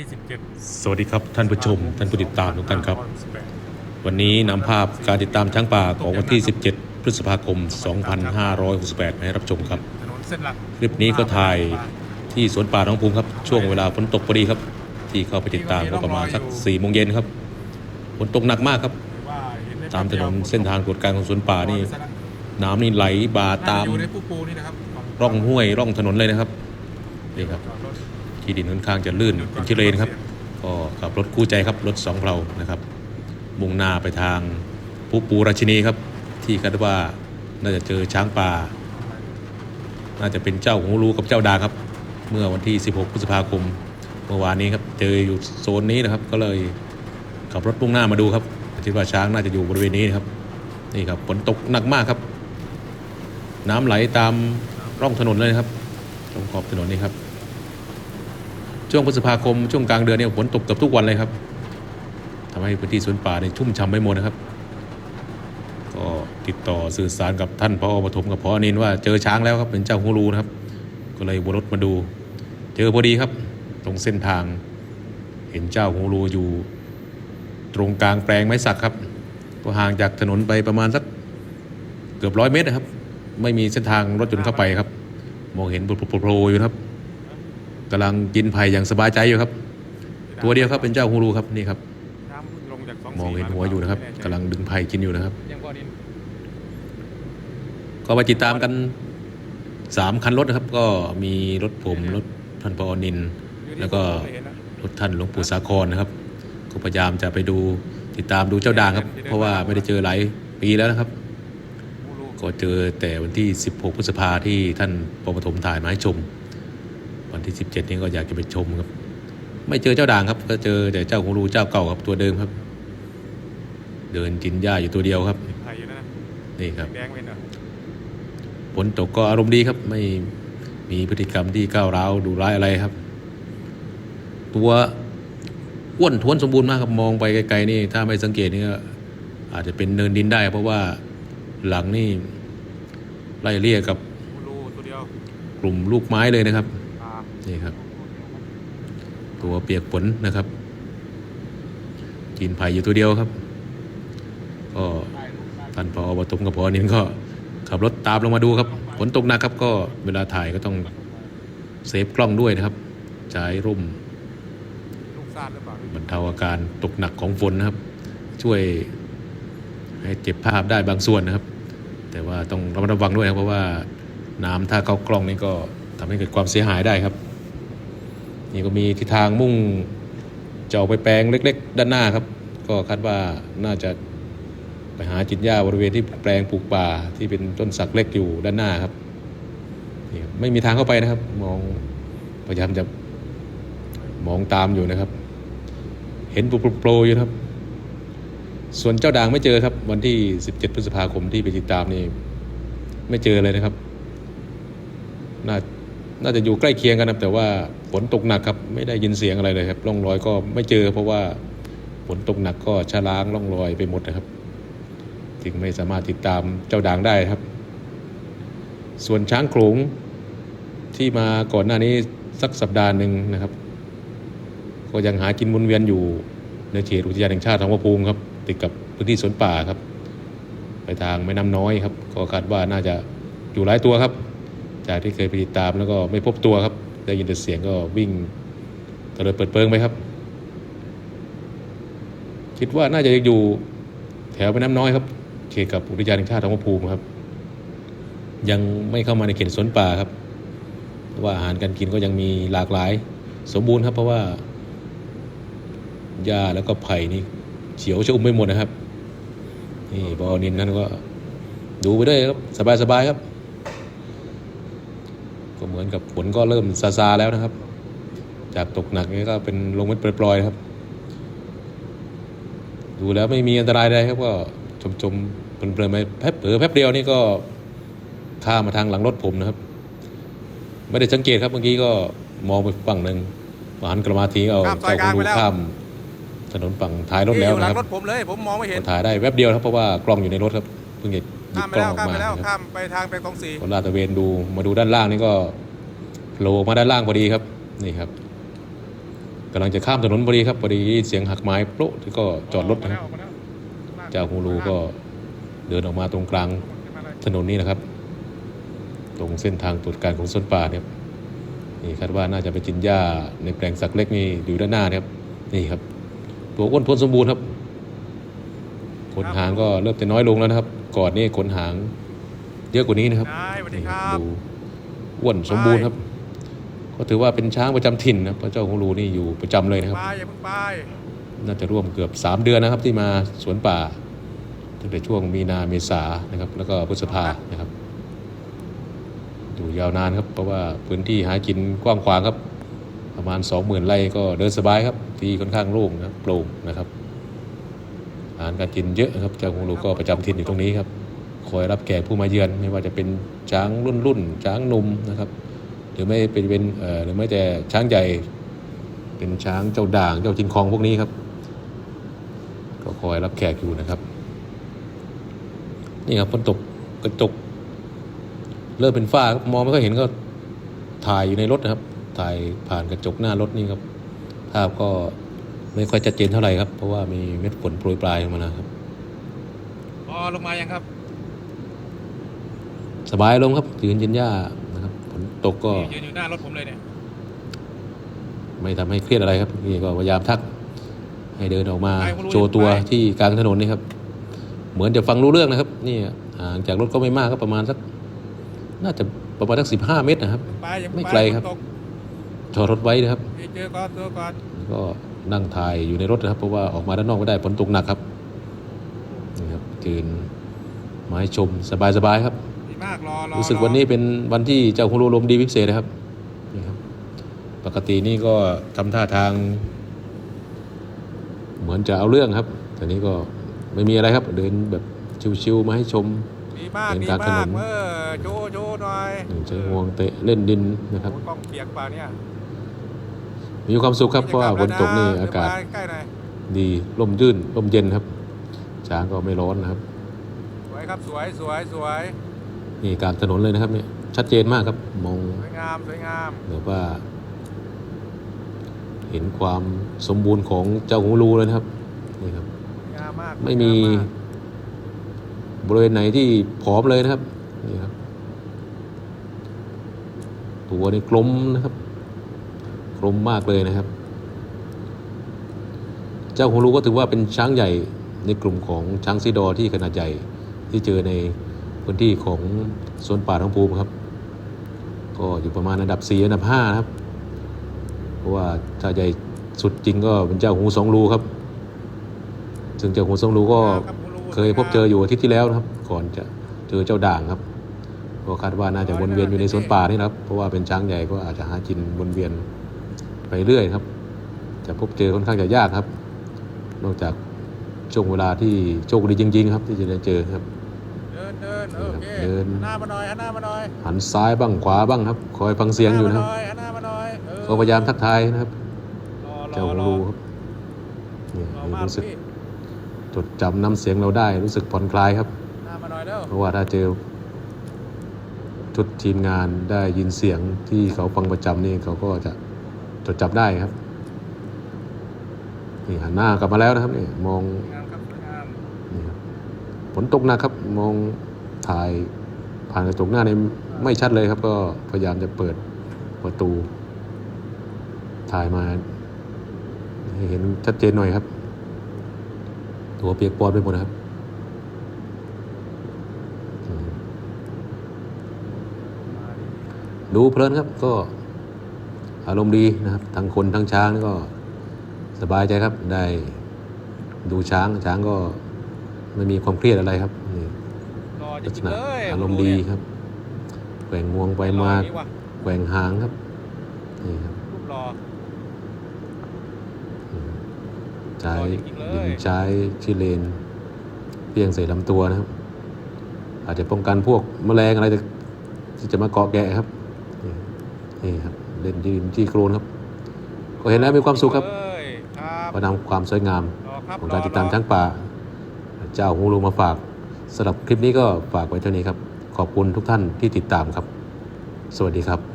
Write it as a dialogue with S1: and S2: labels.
S1: ที่สิบเจ็ด
S2: สวัสดีครับท่านผู้ชม ท่านผู้ติดตามทุกท่านครับ วันนี้นำภาพการติดตามช้างป่าของวันที่ 17 พฤษภาคม 2568 มาให้รับชมครับ
S1: ถนนเส้นหลัก
S2: คลิปนี้ก็ถ่ายที่สวนป่าหน้องภูมิครับ ช่วงเวลาฝนตกพอดีครับ ที่เข้าไปติดตามก็ประมาณสัก4โมงเย็นครับฝนตกหนักมากครับ
S1: ว่าเห็นได้
S2: ตามถนนเส้นทางตรวจการของสวนป่านี่ น้ำนี่ไหลบ่าตาม
S1: อยู่ในปูปูนี่นะครับ
S2: ร่องห้วยร่องถนนเลยนะครับนี่ครับ ที่ดินค่อนข้างจะลื่นเป็นที่เลนครับ ก็ขับรถคู่ใจครับรถสองเพลานะครับ มุ่งหน้าไปทางปูปูราชินีครับ ที่คาดว่าน่าจะเจอช้างป่า น่าจะเป็นเจ้าหูรูกับเจ้าดาครับ เมื่อวันที่ 16 พฤษภาคมเมื่อวานนี้ครับเจออยู่โซนนี้นะครับ ก็เลยขับรถมุ่งหน้ามาดูครับคิดว่าช้างน่าจะอยู่บริเวณนี้นะครับนี่ครับฝนตกหนักมากครับ น้ำไหลตามร่องถนนเลยครับตรงขอบถนนนี้ครับ ช่วงพฤษภาคมช่วงกลางเดือนเนี่ยฝนตกเกือบทุกวันเลยครับทำให้พื้นที่สวนป่าเนี่ยชุ่มฉ่ำไม่หมดนะครับ ก็ติดต่อสื่อสารกับท่านพอปฐมกับพออนินว่าเจอช้างแล้วครับเป็นเจ้าฮูรูนะครับ ก็เลยวนรถมาดู เจอพอดีครับ ตรงเส้นทาง เห็นเจ้าฮูรูอยู่ ตรงกลางแปลงไม้สักครับ ก็ห่างจากถนนไปประมาณสักเกือบร้อยเมตรนะครับ ไม่มีเส้นทางรถยนต์เข้าไปครับ มองเห็นโผล่ๆอยู่นะครับ กำลังกินไผ่อย่างสบายใจอยู่ครับ ตัวเดียวครับเป็นเจ้าฮูรูครับนี่ครับ
S1: น้ำเพิ่งลงจากสอง
S2: มองเห็นหัวอยู่นะครับกำลังดึงไผ่กินอยู่นะครับ
S1: ยังพอดิน
S2: ก็มาติดตามกันสามคันรถนะครับ ก็มีรถผมรถท่านปอนินทร์แล้วก็รถท่านหลวงปู่สาครนะครับ ก็พยายามจะไปดูติดตามดูเจ้าด่างครับ เพราะว่าไม่ได้เจอหลายปีแล้วนะครับ ก็เจอแต่วันที่ 16 พฤษภาที่ท่านปปฐมถ่ายมาให้ชมวัน ที่ 17 นี้ก็อยากจะไปชมครับ ไม่เจอเจ้าด่างครับ ก็เจอแต่เจ้าของรูเจ้าเก่าครับตัวเดิมครับ เดินกินหญ้าอยู่ตัวเดียวครับ
S1: ไผ่อยู่นั่นนะ
S2: นี่ครับ
S1: แดงเป็นเหรอ
S2: ฝนตกก็อารมณ์ดีครับ ไม่มีพฤติกรรมที่ก้าวร้าวดุร้ายอะไรครับ ตัวอ้วนท้วนสมบูรณ์มากครับมองไปไกลๆนี่ ถ้าไม่สังเกตนี่ก็อาจจะเป็นเนินดินได้ เพราะว่าหลังนี่ไล่เลี่ยกับ
S1: ปูรูตัวเดียว
S2: กลุ่มลูกไม้เลยนะครับ
S1: อ่า
S2: นี่ครับ ตัวเปียกฝนนะครับกินไผ่อยู่ตัวเดียวครับ ก็ท่านพอปฐมกับพอนินก็ขับรถตามลงมาดูครับฝนตกหนักครับ ก็เวลาถ่ายก็ต้องเซฟกล้องด้วยนะครับใช้ร่มบรรเทาอาการตกหนักของฝนนะครับ ช่วยให้เก็บภาพได้บางส่วนนะครับ แต่ว่าต้องระมัดระวังด้วยครับเพราะว่าน้ำถ้าเข้ากล้องนี่ก็ทำให้เกิดความเสียหายได้ครับ นี่ก็มีทิศทางมุ่งจะออกไปแปลงเล็ก ๆ ด้านหน้าครับ ก็คาดว่าน่าจะไปหาจินหญ้าบริเวณที่แปลงปลูกป่าที่เป็นต้นสักเล็กอยู่ด้านหน้าครับนี่ไม่มีทางเข้าไปนะครับ มองพยายามจะมองตามอยู่นะครับ เห็นโปรๆอยู่ครับ ส่วนเจ้าด่างไม่เจอครับ วันที่ 17 พฤษภาคมที่ไปติดตามนี่ไม่เจอเลยนะครับ น่า น่าจะอยู่ใกล้เคียงกันครับแต่ว่าฝนตกหนักครับไม่ได้ยินเสียงอะไรเลยครับร่องรอยก็ไม่เจอ เพราะว่าฝนตกหนักก็ชะล้างร่องรอยไปหมดนะครับ จึงไม่สามารถติดตามเจ้าด่างได้ครับ ส่วนช้างโขลงที่มาก่อนหน้านี้สักสัปดาห์หนึ่งนะครับ ก็ยังหากินวนเวียนอยู่ในเขตอุทยานแห่งชาติทองพภูมิครับ ติดกับพื้นที่สวนป่าครับ ไปทางแม่น้ำน้อยครับ ก็คาดว่าน่าจะอยู่หลายตัวครับ จากที่เคยไปติดตามแล้วก็ไม่พบตัวครับ ได้ยินแต่เสียงก็วิ่งตะเลิดเปิดเปิงไปครับ คิดว่าน่าจะยังอยู่แถวแม่น้ำน้อยครับเขตกับอุทยานแห่งชาติทองพระภูมิครับ ยังไม่เข้ามาในเขตสวนป่าครับเพราะว่าอาหารการกินก็ยังมีหลากหลาย สมบูรณ์ครับ เพราะว่าหญ้าแล้วก็ไผ่นี่เขียวชอุ่มไปหมดนะครับนี่บอนินนั่นก็ดูไปด้วยครับ สบายๆครับ ก็เหมือนกับฝนก็เริ่มซาซาๆแล้วนะครับ จากตกหนักนี่ก็เป็นลงเม็ดปล่อยๆครับ ดูแล้วไม่มีอันตรายใดครับก็ชมๆเพลินๆไปแป๊บเผลอแป๊บเดียวนี่ก็ข้ามมาทางหลังรถผมนะครับ ไม่ได้สังเกตครับเมื่อกี้ก็มองไปฝั่งหนึ่งหันกลับมาทีเอาเจ้าคุณดูข้ามถนนฝั่งท้ายรถแล้ว
S1: อยู่ห
S2: นะ
S1: ลั
S2: ค
S1: ง
S2: รับ
S1: รถผมเลยผมมองไม่เห็น
S2: ก็ถ่ายได้แวบเดียวครับเพราะว่ากล้องอยู่ในรถครับเพิ่งจะ หยิ
S1: ข้า
S2: บ
S1: มไป
S2: กล้อง
S1: แล้ว
S2: ออก
S1: ข้าม
S2: มา
S1: ไปแล้ว
S2: นะครับ
S1: ข้ามไปทางไปตองสี
S2: ก็ลาดตระเวนดูมาดูด้านล่างนี่ก็โผล่ออกมาด้านล่างพอดีครับนี่ครับกำลังจะข้ามถนนพอดีครับพอดีเสียงหักไม้โป๊ะที่ก็จอดรถนะครับ
S1: ออกมาแล้ว
S2: เจ้าฮูลูก็เดินออกมาตรงกลาง
S1: ขึ้นมาเลย
S2: ถนนนี้นะครับ ตรงเส้นทางตรวจการของสวนป่าเนี่ยครับนี่คาดว่าน่าจะไปกินหญ้าในแปลงสักเล็กนี่อยู่ด้านหน้าเนี่ยครับนี่ครับตัวอ้วนพ้นสมบูรณ์ครับ ขนหางก็เริ่มจะน้อยลงแล้วนะครับ ก่อนนี่ขนหางเยอะกว่านี้นะครับ
S1: นายสวัสดี
S2: นี่
S1: ค
S2: ค
S1: รั
S2: รับบดูอ้วนสมบูรณ์ครับ ก็ถือว่าเป็นช้างประจำถิ่นนะครับเพราะเจ้าฮูลูนี่อยู่ประจำเลยนะครับ
S1: ไปอย่าเพิ่งไป
S2: น่าจะร่วมเกือบ 3 เดือนนะครับ ที่มาสวนป่าตั้งแต่ช่วงมีนาเมษานะครับ แล้วก็พฤษภานะครับอยู่ยาวนานครับ เพราะว่าพื้นที่หากินกว้างขวางครับ ประมาณ 20,000ไร่ก็เดินสบายครับ ที่ค่อนข้างโล่งนะครับโปร่งนะครับ อาหารการกินเยอะครับเจ้าของลูกก็ประจำถิ่นอยู่ตรงนี้ครับคอยรับแขกผู้มาเยือนไม่ว่าจะเป็นช้างรุ่นรุ่นช้างหนุ่มนะครับ หรือไม่เป็นเป็นหรือไม่แต่ช้างใหญ่เป็นช้างเจ้าด่างเจ้าจิงคองพวกนี้ครับ ก็คอยรับแขกอยู่นะครับ นี่ครับฝนตกกระจกเริ่มเป็นฝ้ามองไม่ค่อยเห็นก็ถ่ายอยู่ในรถนะครับ ถ่ายผ่านกระจกหน้ารถนี่ครับ ภาพก็ ไม่ค่อยชัดเจนเท่าไหร่ครับ เพราะว่ามีเม็ดฝนโปรยปลายลงมานะครับ
S1: อ๋อลงมายังครับ
S2: สบายลงครับยืนเย็นหญ้านะครับฝนตกก็
S1: ยืนอยู่หน้ารถผมเลยเนี่ย
S2: ไม่ทำให้เครียดอะไรครับนี่ก็พยายามทัก ให้เดินออกมาโชว์ตัวที่กลางถนนนี่ครับ เหมือนจะฟังรู้เรื่องนะครับ นี่ห่างจากรถก็ไม่มากครับประมาณสัก น่าจะประมาณสักสิบห้าเมตรนะครับ
S1: ไปอย่าเพิ่ง
S2: ไม่
S1: ป
S2: ไกลครับ
S1: ฝนตก
S2: จอดรถไว้นะครับ
S1: นี่เจอก่อนเจอก่อน
S2: ก็ นั่งถ่ายอยู่ในรถนะครับ เพราะว่าออกมาด้านนอกไม่ได้ฝนตกหนักครับนี่ครับยืนมาให้ชมสบายๆครับ
S1: ดีมากรอรอ
S2: รู้สึก
S1: รอ
S2: วันนี้เป็นวันที่เจ้าคุณรูลมดีพิเศษนะครับนี่ครับ ปกตินี่ก็ทำท่าทาง เหมือนจะเอาเรื่องครับ แต่นี้ก็ไม่มีอะไรครับ เดินแบบชิวๆมาให้ชม
S1: ดีมาก
S2: เดิน
S1: ดี
S2: กลางถ
S1: มานก
S2: น
S1: เออโชว์โชว์หน่อย
S2: ใช้งวงเตะเล่นดินนะครับ
S1: โอ้ยกล้องเปียกเปล่าเนี่ย
S2: มีความสุขครับเพราะว่าฝนตกนี่อากาศ
S1: เดี๋ยวมใกล้หน่อย
S2: ดีร่มรื่นร่มเย็นครับ ช้างก็ไม่ร้อนนะครับ
S1: สวยครับสวยสวยสวย
S2: นี่กลางถนนเลยนะครับเนี่ยชัดเจนมากครับมอง
S1: สวยงามสวยงาม
S2: แบบว่า เห็นความสมบูรณ์ของเจ้าหูรูเลยนะครับนี่ครับ
S1: สวยงามมาก
S2: ไม่มี
S1: สวยงาก
S2: บริเวณไหนที่ผอมเลยนะครับนี่ครับ ตัวนี่กลมนะครับก ลมมากเลยนะครับ เจ้าฮูรูก็ถือว่าเป็นช้างใหญ่ในกลุ่มของช้างซีดอที่ขนาดใหญ่ที่เจอในพื้นที่ของสวนป่าท้องภูมิครับ ก็อยู่ประมาณอันดับ 4 อันดับ5นะครับ เพราะว่าถ้าใหญ่สุดจริงก็เป็นเจ้าหูสองรูครับ ซึ่งเจ้าหูสองรูก็เคยพบเจออยู่อาทิตย์ที่แล้วนะครับ ก่อนจะเจอเจ้าด่างครับก็คาดว่าน่าจะวนเวียนอยู่ในสวนป่านี่นะครับ เพราะว่าเป็นช้างใหญ่ก็อาจจะหากินวนเวียน ไปเรื่อยครับ จะพบเจอค่อนข้างจะยากครับ นอกจากช่วงเวลาที่โชคดีจริง ๆ ครับ ที่จะได้เจอครับ
S1: เดินเดินเออโอเค
S2: เดิน
S1: หันหน้ามาหน่อยหันหน้ามาหน่อย
S2: หันซ้ายบ้างขวาบ้างครับ คอยฟังเสียงอยู่นะครับ
S1: หันหน้ามาหน่อยหันหน้ามาหน่อยเออ
S2: ก็พยายามทักทายนะครับ
S1: รอร
S2: เจ้า
S1: อรอ
S2: รูครับนี่
S1: รอมาก
S2: รู้สึก
S1: พี่
S2: จดจำน้ำเสียงเราได้รู้สึกผ่อนคลายครับ
S1: หน้ามาหน่อยเด้อ
S2: เพราะว่าถ้าเจอชุดทีมงานได้ยินเสียงที่เขาฟังประจำนี่เขาก็จะ จดจับได้ครับนี่หันหน้ากลับมาแล้วนะครับนี่มองนี่ครับฝนตกหนักครับ มองถ่ายผ่านกระจกหน้านี่ไม่ชัดเลยครับ ก็พยายามจะเปิดประตู ถ่ายมาให้เห็นชัดเจนหน่อยครับ ตัวเปียกปอนไปหมดนะครับดูเพลินครับก็ อารมณ์ดีนะครับ ทั้งคนทั้งช้างนี่ก็สบายใจครับ ได้ดูช้างช้างก็ไม่มีความเครียดอะไรครับนี่
S1: รอจ
S2: ลักษ
S1: ริง
S2: ณะ
S1: ๆเลย
S2: อารมณ์ดีครับแกว่งงวงไปมา
S1: รออย่งนี้ว่ะ
S2: แกว่งหางครับนี่ครับ
S1: รูปรอ
S2: อืมใช้
S1: รอจริงๆเลย
S2: ดินใช้ชิเลนเพียงใส่ลำตัวนะครับ อาจจะป้องกันพวกแมลงอะไรที่จะมาเกาะแกะครับนี่นี่ครับ เล่นยืนจี้โครนครับ ก็เห็นแล้วมีความสุขครับ
S1: เอ้ยครับ
S2: ก็นำความสวยงาม
S1: รอครับ
S2: ของการ
S1: รอ
S2: ติดตาม
S1: รอ
S2: ช้างป่า เจ้าหูรูมาฝากสำหรับคลิปนี้ก็ฝากไว้เท่านี้ครับ ขอบคุณทุกท่านที่ติดตามครับ สวัสดีครับ